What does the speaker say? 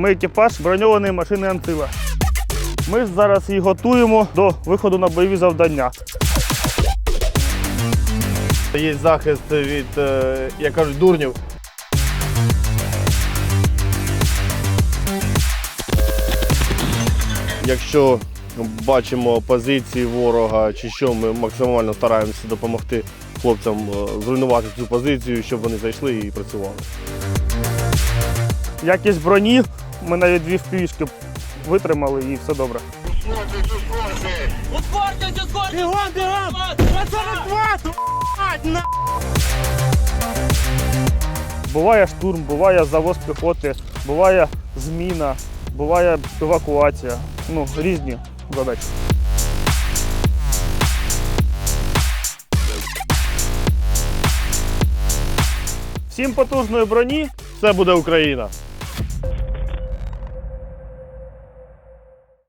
Ми екіпаж броньованої машини Антила. Ми ж зараз її готуємо до виходу на бойові завдання. Є захист від, е, як кажуть, дурнів. Якщо бачимо позиції ворога чи що, ми максимально стараємося допомогти хлопцям е, зруйнувати цю позицію, щоб вони зайшли і працювали. Якість броні, ми навіть дві впішки витримали і все добре. На! Буває штурм, буває завоз піхоти, буває зміна, буває евакуація. Ну, різні задачі. Всім потужної броні Це буде Україна.